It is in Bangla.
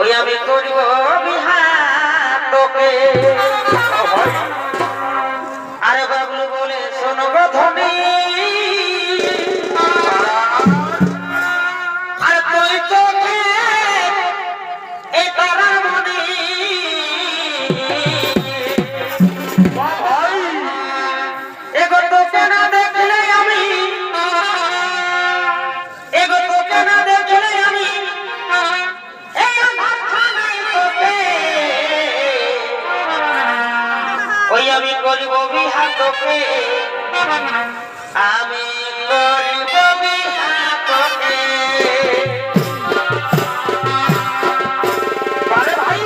ওই আমি করিব বিহাতকে আরে বাবলু বলে শোনো গো ধনী আমি করিব বিহাতকে আমি বিহাতকে আরে ভাই।